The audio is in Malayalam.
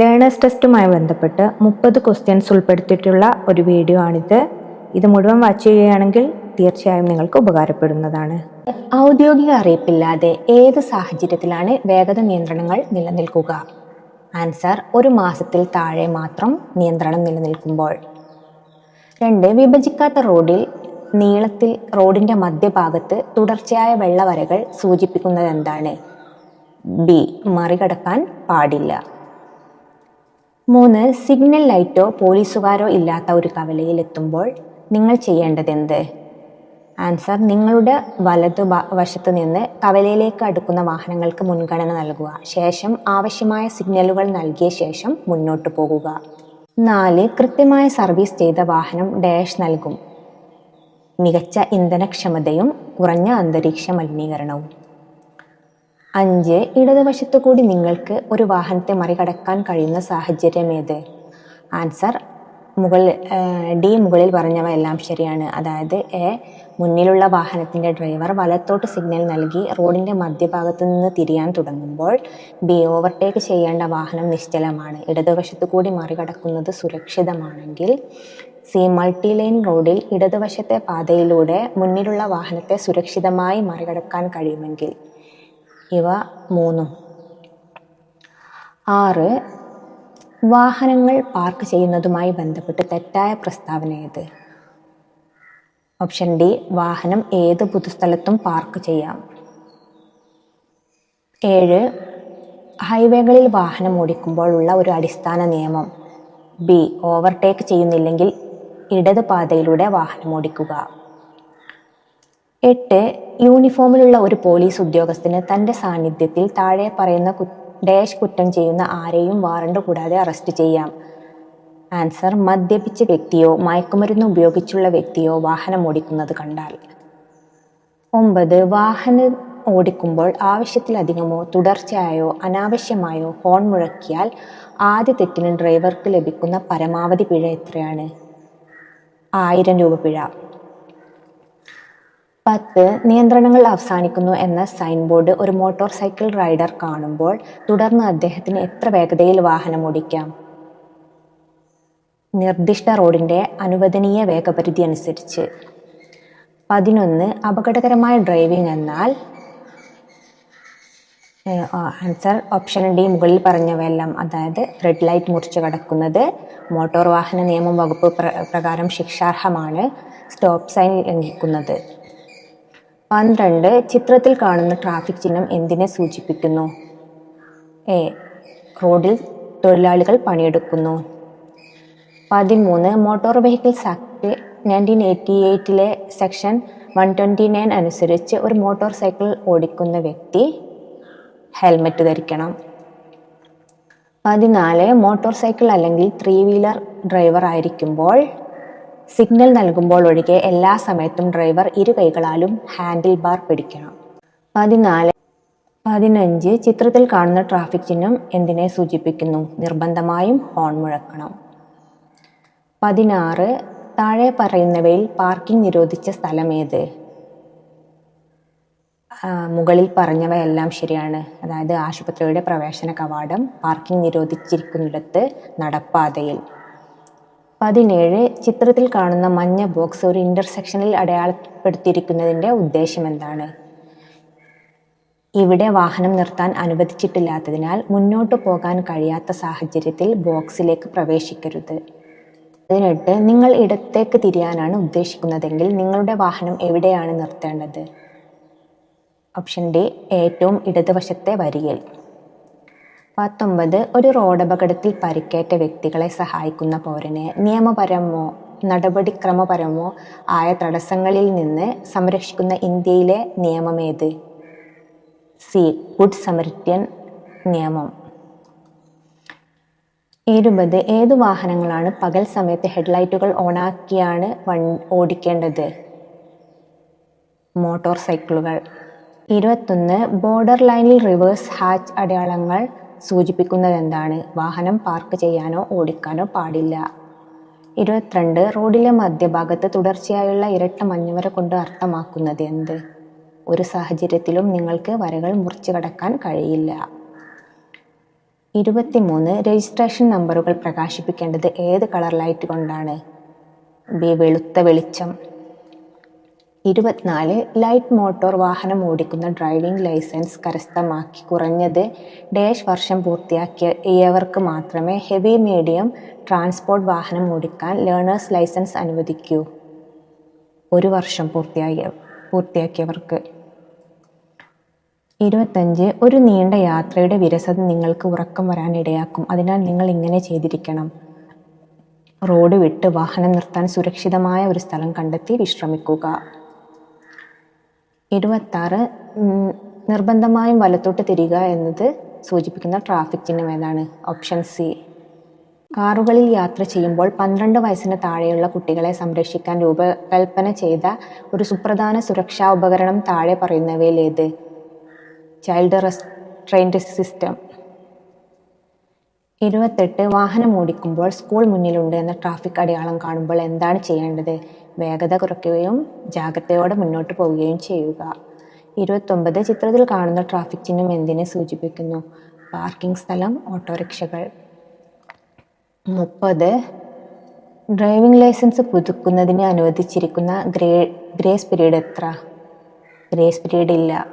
ലേണേഴ്സ് ടെസ്റ്റുമായി ബന്ധപ്പെട്ട് മുപ്പത് ക്വസ്റ്റ്യൻസ് ഉൾപ്പെടുത്തിയിട്ടുള്ള ഒരു വീഡിയോ ആണിത്. ഇത് മുഴുവൻ വാച്ച് ചെയ്യുകയാണെങ്കിൽ തീർച്ചയായും നിങ്ങൾക്ക് ഉപകാരപ്പെടുന്നതാണ്. ഔദ്യോഗിക അറിയിപ്പില്ലാതെ ഏത് സാഹചര്യത്തിലാണ് വേഗത നിയന്ത്രണങ്ങൾ നിലനിൽക്കുക? ആൻസർ ഒരു മാസത്തിൽ താഴെ മാത്രം നിയന്ത്രണം നിലനിൽക്കുമ്പോൾ. രണ്ട് വിഭജിക്കാത്ത റോഡിൽ നീളത്തിൽ റോഡിന്റെ മധ്യഭാഗത്ത് തുടർച്ചയായ വെള്ളവരകൾ സൂചിപ്പിക്കുന്നത് എന്താണ്? ബി മറികടക്കാൻ പാടില്ല. മൂന്ന് സിഗ്നൽ ലൈറ്റോ പോലീസുകാരോ ഇല്ലാത്ത ഒരു കവലയിൽ എത്തുമ്പോൾ നിങ്ങൾ ചെയ്യേണ്ടത് എന്ത് ആൻസർ നിങ്ങളുടെ വലതു വശത്ത് നിന്ന് കവലയിലേക്ക് അടുക്കുന്ന വാഹനങ്ങൾക്ക് മുൻഗണന നൽകുക. ശേഷം ആവശ്യമായ സിഗ്നലുകൾ നൽകിയ ശേഷം മുന്നോട്ട് പോകുക. നാല് കൃത്യമായ സർവീസ് ചെയ്ത വാഹനം ഡാഷ് നൽകും. മികച്ച ഇന്ധനക്ഷമതയും കുറഞ്ഞ അന്തരീക്ഷ മലിനീകരണവും. അഞ്ച് ഇടതുവശത്തു കൂടി നിങ്ങൾക്ക് ഒരു വാഹനത്തെ മറികടക്കാൻ കഴിയുന്ന സാഹചര്യം ഏത് ആൻസർ മുകളിൽ ഡി മുകളിൽ പറഞ്ഞവ എല്ലാം ശരിയാണ്. അതായത് എ മുന്നിലുള്ള വാഹനത്തിന്റെ ഡ്രൈവർ വലത്തോട്ട് സിഗ്നൽ നൽകി റോഡിന്റെ മധ്യഭാഗത്തു നിന്ന് തിരിയാൻ തുടങ്ങുമ്പോൾ ബി ഓവർടേക്ക് ചെയ്യേണ്ട വാഹനം നിശ്ചലമാണ്. ഇടതുവശത്തു കൂടി മറികടക്കുന്നത് സുരക്ഷിതമാണെങ്കിൽ സി മൾട്ടി ലൈൻ റോഡിൽ ഇടതുവശത്തെ പാതയിലൂടെ മുന്നിലുള്ള വാഹനത്തെ സുരക്ഷിതമായി മറികടക്കാൻ കഴിയുമെങ്കിൽ ഇവ മൂന്നും. ആറ് വാഹനങ്ങൾ പാർക്ക് ചെയ്യുന്നതുമായി ബന്ധപ്പെട്ട് തെറ്റായ പ്രസ്താവന ഏത്? ഓപ്ഷൻ ഡി വാഹനം ഏത് പൊതുസ്ഥലത്തും പാർക്ക് ചെയ്യാം. ഏഴ് ഹൈവേകളിൽ വാഹനം ഓടിക്കുമ്പോൾ ഉള്ള ഒരു അടിസ്ഥാന നിയമം. ബി ഓവർടേക്ക് ചെയ്യുന്നില്ലെങ്കിൽ ഇടത് പാതയിലൂടെ വാഹനം ഓടിക്കുക. എട്ട് യൂണിഫോമിലുള്ള ഒരു പോലീസ് ഉദ്യോഗസ്ഥന് തന്റെ സാന്നിധ്യത്തിൽ താഴെ പറയുന്ന ഡാഷ് കുറ്റം ചെയ്യുന്ന ആരെയും വാറണ്ട് കൂടാതെ അറസ്റ്റ് ചെയ്യാം. ആൻസർ മദ്യപിച്ച വ്യക്തിയോ മയക്കുമരുന്ന് ഉപയോഗിച്ചുള്ള വ്യക്തിയോ വാഹനം ഓടിക്കുന്നത് കണ്ടാൽ. ഒമ്പത് വാഹനം ഓടിക്കുമ്പോൾ ആവശ്യത്തിലധികമോ തുടർച്ചയായോ അനാവശ്യമായോ ഹോൺ മുഴക്കിയാൽ ആദ്യ തെറ്റിന് ഡ്രൈവർക്ക് ലഭിക്കുന്ന പരമാവധി പിഴ എത്രയാണ്? ആയിരം രൂപ പിഴ. പത്ത് നിയന്ത്രണങ്ങൾ അവസാനിക്കുന്നു എന്ന സൈൻ ബോർഡ് ഒരു മോട്ടോർ സൈക്കിൾ റൈഡർ കാണുമ്പോൾ തുടർന്ന് അദ്ദേഹത്തിന് എത്ര വേഗതയിൽ വാഹനം ഓടിക്കാം? നിർദ്ദിഷ്ട റോഡിന്റെ അനുവദനീയ വേഗപരിധി അനുസരിച്ച്. പതിനൊന്ന് അപകടകരമായ ഡ്രൈവിംഗ് എന്നാൽ? ആൻസർ ഓപ്ഷൻ ഡി മുകളിൽ പറഞ്ഞവയെല്ലാം അതായത് റെഡ് ലൈറ്റ് മുറിച്ച് കടക്കുന്നത്. മോട്ടോർ വാഹന നിയമം വകുപ്പ് പ്രകാരം ശിക്ഷാർഹമാണ് സ്റ്റോപ്പ് സൈൻ ലംഘിക്കുന്നത്. പന്ത്രണ്ട് ചിത്രത്തിൽ കാണുന്ന ട്രാഫിക് ചിഹ്നം എന്തിനെ സൂചിപ്പിക്കുന്നു? എ. റോഡിൽ തൊഴിലാളികൾ പണിയെടുക്കുന്നു. പതിമൂന്ന് motor vehicles act nineteen eighty എയ്റ്റിലെ section one twenty nine അനുസരിച്ച് ഒരു മോട്ടോർ സൈക്കിൾ ഓടിക്കുന്ന വ്യക്തി ഹെൽമറ്റ് ധരിക്കണം. പതിനാല് മോട്ടോർ സൈക്കിൾ അല്ലെങ്കിൽ ത്രീ വീലർ ഡ്രൈവർ ആയിരിക്കുമ്പോൾ സിഗ്നൽ നൽകുമ്പോൾ ഒഴികെ എല്ലാ സമയത്തും ഡ്രൈവർ ഇരു കൈകളാലും ഹാൻഡിൽ ബാർ പിടിക്കണം. പതിനാല് പതിനഞ്ച് ചിത്രത്തിൽ കാണുന്ന ട്രാഫിക് ചിഹ്നം എന്തിനെ സൂചിപ്പിക്കുന്നു? നിർബന്ധമായും ഹോൺ മുഴക്കണം. പതിനാറ് താഴെ പറയുന്നവയിൽ പാർക്കിംഗ് നിരോധിച്ച സ്ഥലം ഏത്? മുകളിൽ പറഞ്ഞവയെല്ലാം ശരിയാണ്. അതായത് ആശുപത്രിയുടെ പ്രവേശന കവാടം പാർക്കിംഗ് നിരോധിച്ചിരിക്കുന്നിടത്ത് നടപ്പാതയിൽ. പതിനേഴ് ചിത്രത്തിൽ കാണുന്ന മഞ്ഞ ബോക്സ് ഒരു ഇന്റർസെക്ഷനിൽ അടയാളപ്പെടുത്തിയിരിക്കുന്നതിന്റെ ഉദ്ദേശം എന്താണ് ഇവിടെ വാഹനം നിർത്താൻ അനുവദിച്ചിട്ടില്ലാത്തതിനാൽ മുന്നോട്ട് പോകാൻ കഴിയാത്ത സാഹചര്യത്തിൽ ബോക്സിലേക്ക് പ്രവേശിക്കരുത്. പതിനെട്ട് നിങ്ങൾ ഇടത്തേക്ക് തിരിയാനാണ് ഉദ്ദേശിക്കുന്നതെങ്കിൽ നിങ്ങളുടെ വാഹനം എവിടെയാണ് നിർത്തേണ്ടത്? ഓപ്ഷൻ ഡി ഏറ്റവും ഇടതുവശത്തെ വരിയിൽ. പത്തൊമ്പത് ഒരു റോഡപകടത്തിൽ പരിക്കേറ്റ വ്യക്തികളെ സഹായിക്കുന്ന പൗരനെ നിയമപരമോ നടപടിക്രമപരമോ ആയ തടസ്സങ്ങളിൽ നിന്ന് സംരക്ഷിക്കുന്ന ഇന്ത്യയിലെ നിയമമേത്? സി ഗുഡ് സമരിത്യൻ നിയമം. ഇരുപത് ഏതു വാഹനങ്ങളാണ് പകൽ സമയത്ത് ഹെഡ്ലൈറ്റുകൾ ഓണാക്കിയാണ് വൺ ഓടിക്കേണ്ടത്? മോട്ടോർ സൈക്കിളുകൾ. ഇരുപത്തൊന്ന് ബോർഡർ ലൈനിൽ റിവേഴ്സ് ഹാച്ച് അടയാളങ്ങൾ സൂചിപ്പിക്കുന്നത് എന്താണ് വാഹനം പാർക്ക് ചെയ്യാനോ ഓടിക്കാനോ പാടില്ല. ഇരുപത്തിരണ്ട് റോഡിലെ മധ്യഭാഗത്ത് തുടർച്ചയായുള്ള ഇരട്ട മഞ്ഞുവര കൊണ്ട് അർത്ഥമാക്കുന്നത് എന്ത്? ഒരു സാഹചര്യത്തിലും നിങ്ങൾക്ക് വരകൾ മുറിച്ചു കടക്കാൻ കഴിയില്ല. ഇരുപത്തിമൂന്ന് രജിസ്ട്രേഷൻ നമ്പറുകൾ പ്രകാശിപ്പിക്കേണ്ടത് ഏത് കളർ ലൈറ്റ് കൊണ്ടാണ്? ബി വെളുത്ത വെളിച്ചം. ഇരുപത്തിനാല് ലൈറ്റ് മോട്ടോർ വാഹനം ഓടിക്കുന്ന ഡ്രൈവിംഗ് ലൈസൻസ് കരസ്ഥമാക്കി കുറഞ്ഞത് ഡേഷ് വർഷം പൂർത്തിയാക്കിയവർക്ക് മാത്രമേ ഹെവി മീഡിയം ട്രാൻസ്പോർട്ട് വാഹനം ഓടിക്കാൻ ലേണേഴ്സ് ലൈസൻസ് അനുവദിക്കൂ. ഒരു വർഷം പൂർത്തിയായ പൂർത്തിയാക്കിയവർക്ക്. ഇരുപത്തഞ്ച് ഒരു നീണ്ട യാത്രയുടെ വിരസത നിങ്ങൾക്ക് ഉറക്കം വരാനിടയാക്കും അതിനാൽ നിങ്ങൾ ഇങ്ങനെ ചെയ്തിരിക്കണം. റോഡ് വിട്ട് വാഹനം നിർത്താൻ സുരക്ഷിതമായ ഒരു സ്ഥലം കണ്ടെത്തി വിശ്രമിക്കുക. ഇരുപത്താറ് നിർബന്ധമായും വലത്തോട്ട് തിരിക എന്നത് സൂചിപ്പിക്കുന്ന ട്രാഫിക് ചിഹ്നം ഏതാണ്? ഓപ്ഷൻ സി കാറുകളിൽ യാത്ര ചെയ്യുമ്പോൾ പന്ത്രണ്ട് വയസ്സിന് താഴെയുള്ള കുട്ടികളെ സംരക്ഷിക്കാൻ രൂപകൽപ്പന ചെയ്ത ഒരു സുപ്രധാന സുരക്ഷാ ഉപകരണം താഴെ പറയുന്നവയിൽ ഏത്? ചൈൽഡ് റെസ്ട്രെയിന്റ് സിസ്റ്റം ഇരുപത്തെട്ട് വാഹനം ഓടിക്കുമ്പോൾ സ്കൂൾ മുന്നിലുണ്ട് എന്ന ട്രാഫിക് അടയാളം കാണുമ്പോൾ എന്താണ് ചെയ്യേണ്ടത്? വേഗത കുറയ്ക്കുകയും ജാഗ്രതയോടെ മുന്നോട്ട് പോവുകയും ചെയ്യുക. ഇരുപത്തൊമ്പത് ചിത്രത്തിൽ കാണുന്ന ട്രാഫിക് ചിഹ്നം എന്തിനെ സൂചിപ്പിക്കുന്നു? പാർക്കിംഗ് സ്ഥലം ഓട്ടോറിക്ഷകൾ. മുപ്പത് ഡ്രൈവിംഗ് ലൈസൻസ് പുതുക്കുന്നതിന് അനുവദിച്ചിരിക്കുന്ന ഗ്രേ ഗ്രേസ് പീരീഡ് എത്ര? ഗ്രേസ് പീരീഡ് ഇല്ല.